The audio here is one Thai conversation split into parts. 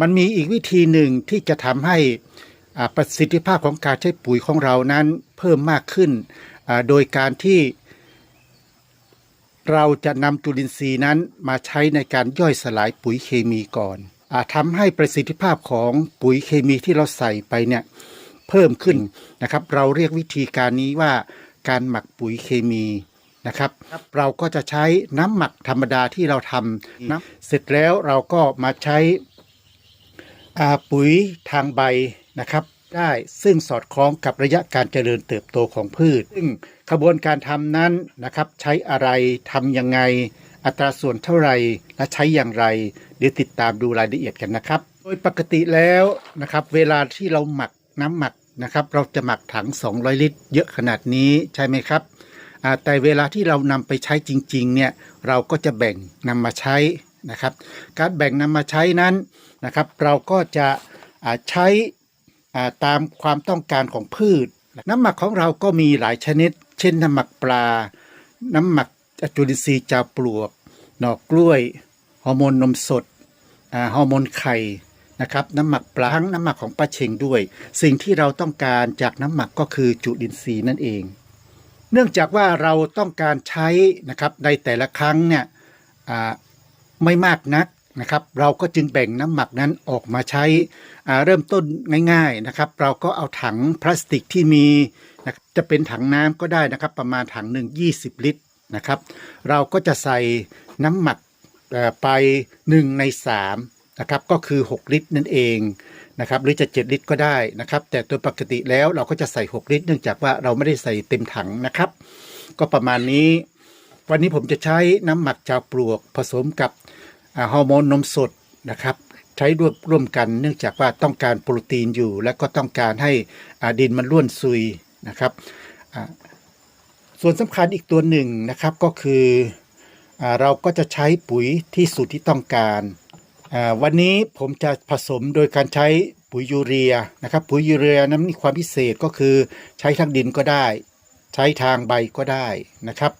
มันมีอีกวิธีหนึ่งที่จะทำให้อ่าประสิทธิภาพของการใช้ปุ๋ยของเรานั้นเพิ่มมากขึ้นอ่าโดยการที่เราจะนำจุลินทรีย์นั้นมาใช้ในการย่อยสลายปุ๋ยเคมีก่อนอาทำให้ประสิทธิภาพของปุ๋ยเคมีที่เราใส่ไปเนี่ยเพิ่มขึ้นนะครับ เราเรียกวิธีการนี้ว่าการหมักปุ๋ยเคมีนะครับ เราก็จะใช้น้ำหมักธรรมดาที่เราทำนะเสร็จแล้วเราก็มาใช้อ่า ปุ๋ยทางใบนะครับ ได้ซึ่งสอดคล้องกับระยะการเจริญเติบโตของพืช ซึ่งขบวนการทำนั้นนะครับ ใช้อะไรทำยังไง อัตราส่วนเท่าไหร่และใช้อย่างไร เดี๋ยวติดตามดูรายละเอียดกันนะครับ โดยปกติแล้วนะครับ เวลาที่เราหมักน้ำหมักนะครับ เราจะหมักถัง 200 ลิตร เยอะขนาดนี้ใช่ไหมครับแต่เวลาที่เรานำไปใช้จริงๆเนี่ยเราก็จะแบ่งนำมาใช้นะครับ การแบ่งนำมาใช้นั้น นะครับ เราก็จะใช้ตามความต้องการของพืช น้ำหมักของเราก็มีหลายชนิด เช่นน้ำหมักปลา น้ำหมักจุลินทรีย์จาปลวก หน่อกล้วย ฮอร์โมนนมสดฮอร์โมนไข่นะครับน้ำหมักปลาทั้งน้ำหมักของปลาเชงด้วย สิ่งที่เราต้องการจากน้ำหมักก็คือจุลินทรีย์นั่นเอง เนื่องจากว่าเราต้องการใช้นะครับในแต่ละครั้งเนี่ยไม่มากนัก นะครับ เราก็จึงแบ่งน้ำหมักนั้นออกมาใช้เริ่มต้นง่ายๆนะครับ เราก็เอาถังพลาสติกที่มีนะจะเป็นถังน้ำก็ได้นะครับ ประมาณถังหนึ่ง20 ลิตรนะครับ เราก็จะใส่น้ำหมักไป1ใน3นะครับก็คือ 6 ลิตรนั่นเองนะครับหรือจะ 7 ลิตรก็ได้นะครับ แต่โดยปกติแล้วเราก็จะใส่ 6 ลิตร เนื่องจากว่าเราไม่ได้ใส่เต็มถังนะครับ ก็ประมาณนี้ วันนี้ผมจะใช้น้ำหมักจากปลวกผสมกับ ฮอร์โมนนมสดนะครับใช้ร่วมร่วมกันเนื่องจากว่าต้องการโปรตีนอยู่ และก็ต้องการให้ดินมันร่วนซุยนะครับส่วนสำคัญอีกตัวหนึ่งนะครับก็คืออเราก็จะใช้ปุ๋ยที่สูตรที่ต้องการวันนี้ผมจะผสมโดยการใช้ปุ๋ยยูเรียนะครับปุ๋ยยูเรียนั้นมีความพิเศษก็คือใช้ทางดินก็ได้ ใช้ทางใบก็ได้นะครับ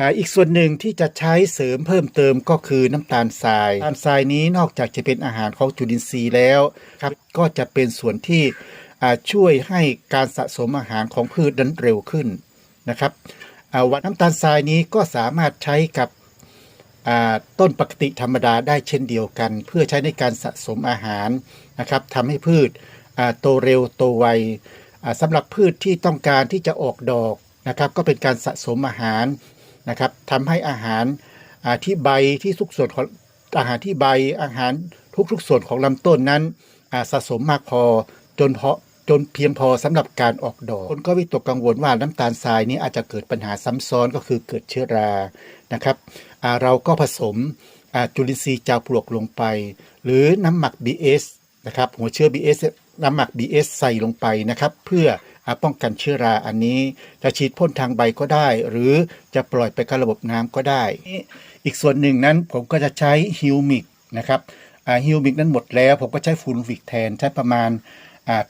อ่าอีกส่วนหนึ่งที่จะใช้เสริมเพิ่มเติมก็คือน้ำตาลทรายน้ำตาลทรายนี้นอกจากจะเป็นอาหารของจุลินทรีย์แล้วครับก็จะเป็นส่วนที่อ่าช่วยให้การสะสมอาหารของพืชนั้นเร็วขึ้นนะครับอ่าวัดน้ำตาลทรายนี้ก็สามารถใช้กับอ่าต้นปกติธรรมดาได้เช่นเดียวกัน เพื่อใช้ในการสะสมอาหารนะครับทำให้พืชอ่าโตเร็วโตไวอ่าสำหรับพืชที่ต้องการที่จะออกดอกนะครับ ก็เป็นการสะสมอาหาร นะครับทำให้อาหารที่ใบที่ทุกส่วนของอาหารที่ใบอาหารทุกๆส่วนของลำต้นนั้นสะสมมากพอจนเพาะจนเพียงพอสำหรับการออกดอก คนก็วิตกกังวลว่าน้ำตาลทรายนี้อาจจะเกิดปัญหาซ้ำซ้อนก็คือเกิดเชื้อรานะครับเราก็ผสมจุลินทรีย์จาปลวกลงไป หรือน้ำหมัก BS นะครับหัวเชื้อ BS น้ำหมัก BS ใส่ลงไปนะครับ เพื่อ ป้องกันเชื้อราอันนี้ จะฉีดพ่นทางใบก็ได้ หรือจะปล่อยไปกับระบบน้ำก็ได้ อีกส่วนหนึ่งนั้นผมก็จะใช้ฮิวมิกนะครับฮิวมิกนั้นหมดแล้ว ผมก็ใช้ฟูลวิกแทนใช้ประมาณ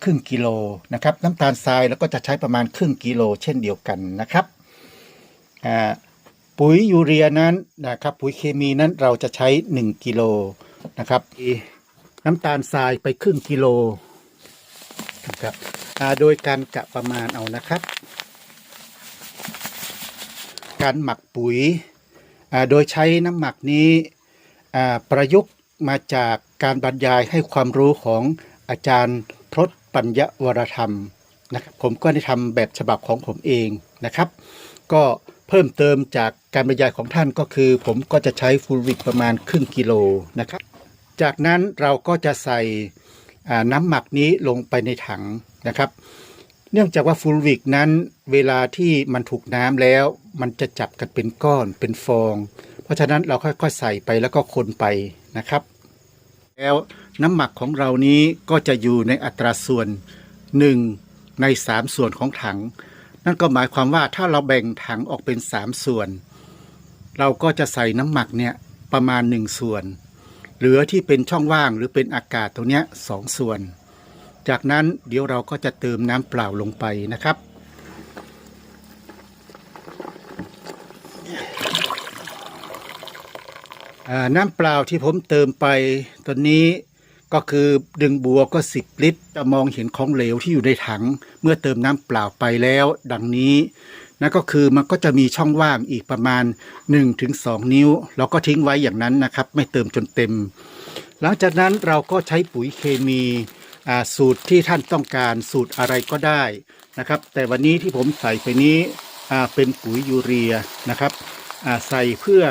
ครึ่งกิโลนะครับน้ำตาลทรายแล้วก็จะใช้ประมาณครึ่งกิโลเช่นเดียวกันนะครับปุ๋ยยูเรียนั้นนะครับปุ๋ยเคมีนั้นเราจะใช้ 1กิโลนะครับน้ำตาลทรายไปครึ่งกิโลนะครับ โดยการกะประมาณเอานะครับ การหมักปุ๋ยโดยใช้น้ำหมักนี้ประยุกต์มาจากการบรรยายให้ความรู้ของอาจารย์พรตปัญญวรธรรมนะครับผมก็ได้ทำแบบฉบับของผมเองนะครับ ก็เพิ่มเติมจากการบรรยายของท่านก็คือ ผมก็จะใช้ฟูลวิกประมาณครึ่งกิโลนะครับ จากนั้นเราก็จะใส่ น้ำหมักนี้ลงไปในถังนะครับ เนื่องจากว่าฟูลวิกนั้นเวลาที่มันถูกน้ำแล้ว มันจะจับกันเป็นก้อนเป็นฟอง เพราะฉะนั้นเราค่อยๆใส่ไปแล้วก็คนไปนะครับ แล้วน้ำหมักของเรานี้ก็จะอยู่ในอัตราส่วน 1 ใน 3 ส่วนของถัง นั่นก็หมายความว่าถ้าเราแบ่งถังออกเป็น 3 ส่วน เราก็จะใส่น้ำหมักเนี่ยประมาณ 1 ส่วน เหลือที่เป็นช่องว่างหรือเป็นอากาศตรงนี้สองส่วน จากนั้นเดี๋ยวเราก็จะเติมน้ำเปล่าลงไปนะครับน้ำเปล่าที่ผมเติมไปตอนนี้ก็คือดึงบัวก็ 10 ลิตรจะมองเห็นของเหลวที่อยู่ในถัง เมื่อเติมน้ำเปล่าไปแล้ว ดังนี้ นั่นก็คือมันก็จะมีช่องว่างอีกประมาณ 1-2 นิ้ว เราก็ทิ้งไว้อย่างนั้นนะครับ ไม่เติมจนเต็ม หลังจากนั้นเราก็ใช้ปุ๋ยเคมีอ่าสูตรที่ท่านต้องการสูตรอะไรก็ได้นะครับ แต่วันนี้ที่ผมใส่ไปนี้อ่าเป็นปุ๋ยยูเรียนะครับอ่าใส่เพื่อ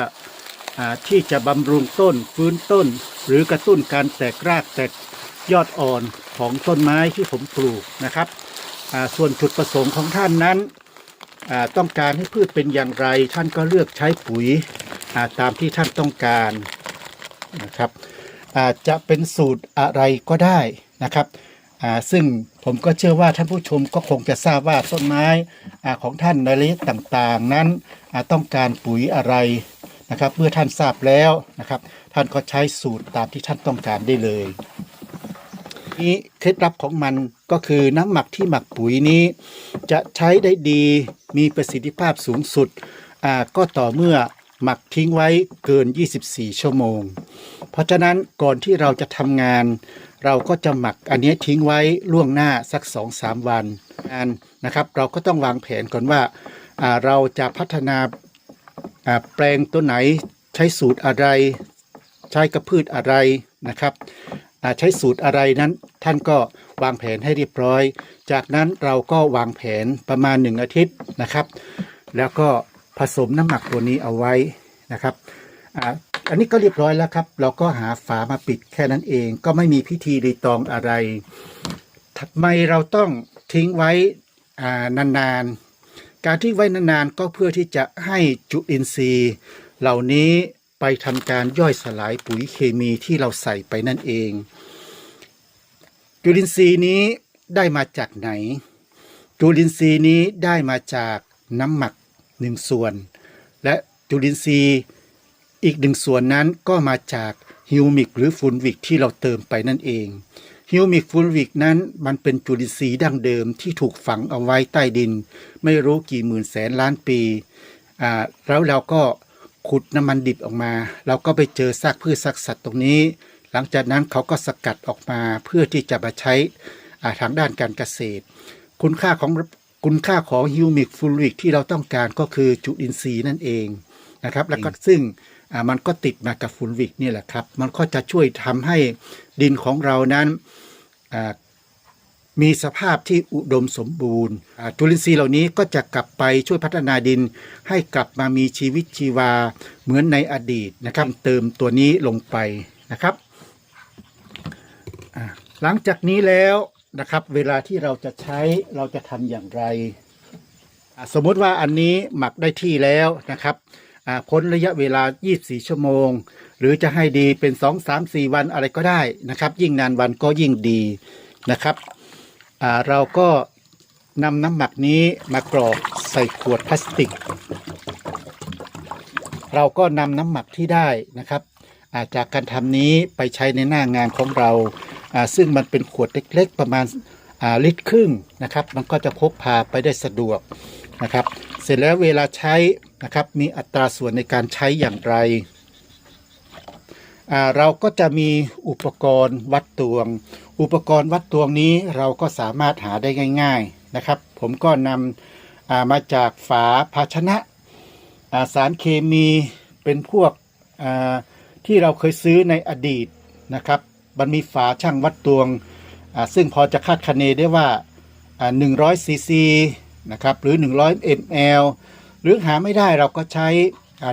อาที่จะบำรุงต้นฟื้นต้น หรือกระตุ้นการแตกรากแตกยอดอ่อนของต้นไม้ที่ผมปลูกนะครับอ่าส่วนจุดประสงค์ของท่านนั้น ต้องการให้พืชเป็นอย่างไร ท่านก็เลือกใช้ปุ๋ยตามที่ท่านต้องการนะครับอาจจะเป็นสูตรอะไรก็ได้นะครับซึ่งผมก็เชื่อว่าท่านผู้ชมก็คงจะทราบว่าต้นไม้ของท่านในระยะต่างๆ นั้นต้องการปุ๋ยอะไรนะครับ เมื่อท่านทราบแล้วนะครับ ท่านก็ใช้สูตรตามที่ท่านต้องการได้เลย นี้เคล็ดลับของมัน ก็คือน้ำหมักที่หมักปุ๋ยนี้ จะใช้ได้ดีมีประสิทธิภาพสูงสุดอ่าก็ต่อเมื่อหมักทิ้งไว้เกิน 24 ชั่วโมง เพราะฉะนั้นก่อนที่เราจะทำงาน เราก็จะหมักอันนี้ทิ้งไว้ล่วงหน้าสัก 2-3 วันงานนะครับ เราก็ต้องวางแผนก่อนว่าอ่าเราจะพัฒนาอ่าแปลงตัวไหนใช้สูตรอะไร ใช้กระพืชอะไรนะครับ ใช้สูตรอะไรนั้น ท่านก็วางแผนให้เรียบร้อย จากนั้นเราก็วางแผนประมาณ 1 อาทิตย์นะครับ แล้วก็ผสมน้ำหมักตัวนี้เอาไว้นะครับอ,อันนี้ก็เรียบร้อยแล้วครับ เราก็หาฝามาปิดแค่นั้นเอง ก็ไม่มีพิธีรีตองอะไรทำไมเราต้องทิ้งไว้อ่านานๆ การทิ้งไว้นานๆ ก็เพื่อที่จะให้จุลินทรีย์ เหล่านี้ ไปทำการย่อยสลายปุ๋ยเคมีที่เราใส่ไปนั่นเอง จุลินทรีย์นี้ได้มาจากไหน จุลินทรีย์นี้ได้มาจากน้ำหมักหนึ่งส่วน และจุลินทรีย์อีกหนึ่งส่วนนั้นก็มาจากฮิวมิกหรือฟูลวิกที่เราเติมไปนั่นเองฮิวมิกฟูลวิกนั้นมันเป็นจุลินทรีย์ดั้งเดิมที่ถูกฝังเอาไว้ใต้ดิน ไม่รู้กี่หมื่นแสนล้านปี แล้วเราก็ ขุดน้ำมันดิบออกมา เราก็ไปเจอซากพืชซากสัตว์ตรงนี้ หลังจากนั้นเขาก็สกัดออกมาเพื่อที่จะมาใช้อ่าทางด้านการเกษตร คุณค่าของคุณค่าของฮิวมิกฟูลิกที่เราต้องการก็คือจุลินทรีย์นั่นเองนะครับแล้วก็ซึ่งอ่ามันก็ติดมากับฟูลิกนี่แหละครับ มันก็จะช่วยทำให้ดินของเรานั้นอ่า มีสภาพที่อุดมสมบูรณ์จุลินทรีย์เหล่านี้ก็จะกลับไปช่วยพัฒนาดิน ให้กลับมามีชีวิตชีวาเหมือนในอดีตนะครับ เติมตัวนี้ลงไปนะครับหลังจากนี้แล้วนะครับ เวลาที่เราจะใช้เราจะทำอย่างไร สมมติว่าอันนี้หมักได้ที่แล้วนะครับพ้นระยะเวลา 24 ชั่วโมง หรือจะให้ดีเป็น 2 3 4 วันอะไรก็ได้นะครับ ยิ่งนานวันก็ยิ่งดีนะครับ เราก็นำน้ำหมักนี้มากรอกใส่ขวดพลาสติก เราก็นำน้ำหมักที่ได้นะครับาจากการทำนี้ไปใช้ในหน้างานของเราาซึ่งมันเป็นขวดเล็กๆ ประมาณาลิตรครึ่งนะครับ มันก็จะพกพาไปได้สะดวกนะครับ เสร็จแล้วเวลาใช้นะครับมีอัตราส่วนในการใช้อย่างไร เราก็จะมีอุปกรณ์วัดตวง อุปกรณ์วัดตวงนี้เราก็สามารถหาได้ง่าย ๆนะครับ ผมก็นำมาจากฝาภาชนะาสารเคมีเป็นพวกที่เราเคยซื้อในอดีตนะครับ มันมีฝาช่างวัดตวง ซึ่งพอจะคาดคะเนได้ว่า 100ซีซีนะครับหรือ 100 ml หรือหาไม่ได้เราก็ใช้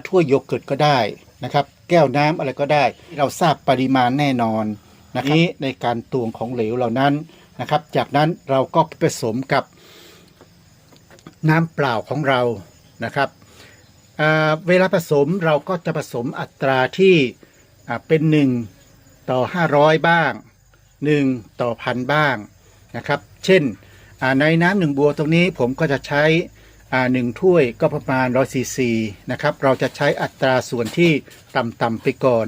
ถ้วยโยเกิร์ตก็ได้นะครับ แก้วน้ำอะไรก็ได้ เราทราบปริมาณแน่นอน นะครับนี้ในการตวงของเหลวเหล่านั้นนะครับ จากนั้นเราก็ผสมกับน้ำเปล่าของเรานะครับเวลาผสมเราก็จะผสมอัตราที่เป็น 1 ต่อ 500 บ้าง 1 ต่อพันบ้างนะครับ เช่นในน้ำหนึ่งบัวตรงนี้ผมก็จะใช้หนึ่งถ้วยก็ประมาณ100ซีซีนะครับ เราจะใช้อัตราส่วนที่ต่ำๆไปก่อน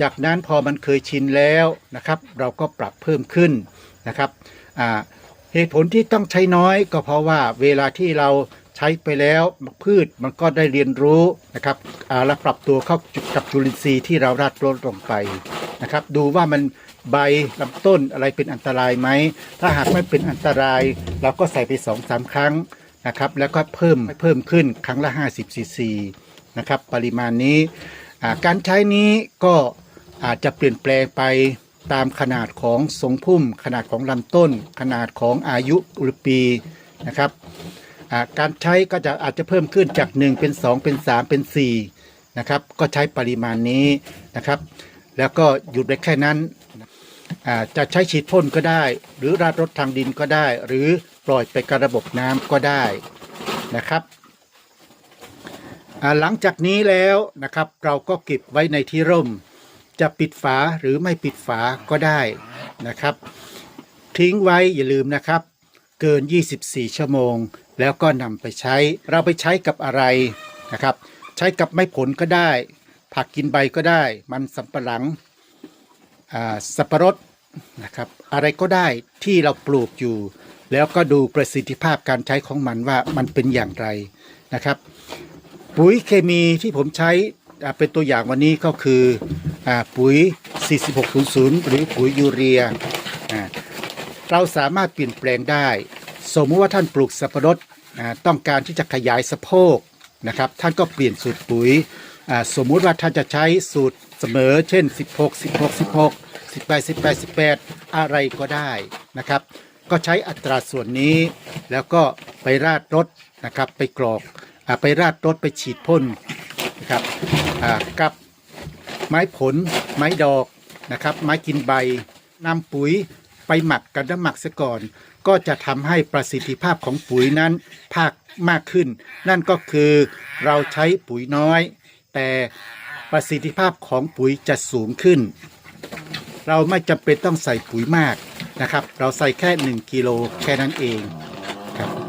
จากนั้นพอมันเคยชินแล้วนะครับ เราก็ปรับเพิ่มขึ้นนะครับเหตุผลที่ต้องใช้น้อยก็เพราะว่าเวลาที่เราใช้ไปแล้วพืชมันก็ได้เรียนรู้นะครับและปรับตัวเข้ากับจุลินทรีย์ที่เราราดรดลงไปนะครับ ดูว่ามันใบลำต้นอะไรเป็นอันตรายไหม ถ้าหากไม่เป็นอันตราย เราก็ใส่ไป2อสาครั้งนะครับ แล้วก็เพิ่มเพิ่มขึ้นครั้งละ 50ซีซีนะครับ ปริมาณนี้ การใช้นี้ก็อาจจะเปลี่ยนแปลงไปตามขนาดของทรงพุ่ม ขนาดของลำต้น ขนาดของอายุหรือปีนะครับการใช้ก็จะอาจจะเพิ่มขึ้นจาก 1 เป็น 2 เป็น 3 เป็น4นะครับก็ใช้ปริมาณนี้นะครับ แล้วก็หยุดไว้แค่นั้นจะใช้ฉีดพ่นก็ได้ หรือราดรถทางดินก็ได้ หรือปล่อยไปกับระบบน้ำก็ได้นะครับ หลังจากนี้แล้วนะครับเราก็เก็บไว้ในที่ร่ม จะปิดฝาหรือไม่ปิดฝาก็ได้นะครับ ทิ้งไว้อย่าลืมนะครับ เกิน 24 ชั่วโมง แล้วก็นำไปใช้ เราไปใช้กับอะไรนะครับ ใช้กับไม้ผลก็ได้ ผักกินใบก็ได้ มันสำปะหลังสับปะรดนะครับ อะไรก็ได้ที่เราปลูกอยู่ แล้วก็ดูประสิทธิภาพการใช้ของมันว่ามันเป็นอย่างไรนะครับ ปุ๋ยเคมีที่ผมใช้เป็นตัวอย่างวันนี้ก็คืออปุ๋ย 4600 หรือปุ๋ยยูเรีย เราสามารถเปลี่ยนแปลงได้ สมมติว่าท่านปลูกสับปะรดต้องการที่จะขยายสะโพกนะครับ ท่านก็เปลี่ยนสูตรปุ๋ย สมมุติว่าท่านจะใช้สูตรเสมอ เช่น 16 16 16 18 18 18 อะไรก็ได้นะครับ ก็ใช้อัตราส่วนนี้แล้วก็ไปราดรถนะครับไปกรอก ไปราดรถไปฉีดพ่นนะครับกับไม้ผลไม้ดอกนะครับ ไม้กินใบนำปุ๋ยไปหมักกับน้ำหมักซะก่อน ก็จะทำให้ประสิทธิภาพของปุ๋ยนั้นภาคมากขึ้น นั่นก็คือเราใช้ปุ๋ยน้อย แต่ประสิทธิภาพของปุ๋ยจะสูงขึ้น เราไม่จำเป็นต้องใส่ปุ๋ยมากนะครับ เราใส่แค่ 1กิโลแค่นั้นเองครับ